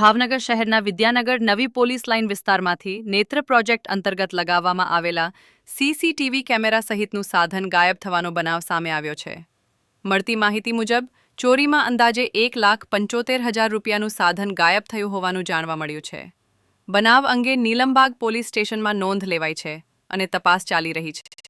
ભાવનગર શહેરના વિદ્યાનગર નવી police line વિસ્તારમાંથી નેત્ર પ્રોજેક્ટ અંતર્ગત લગાવવામાં આવેલા સીસીટીવી કેમેરા સહિતનું સાધન ગાયબ થવાનો બનાવ સામે આવ્યો છે. મળતી માહિતી મુજબ, ચોરીમાં અંદાજે એક લાખ પંચોતેર હજાર રૂપિયાનું સાધન ગાયબ થયું હોવાનું જાણવા મળ્યું છે. બનાવ અંગે નીલમબાગ પોલીસ સ્ટેશનમાં નોંધ લેવાઈ છે અને તપાસ ચાલી રહી છે.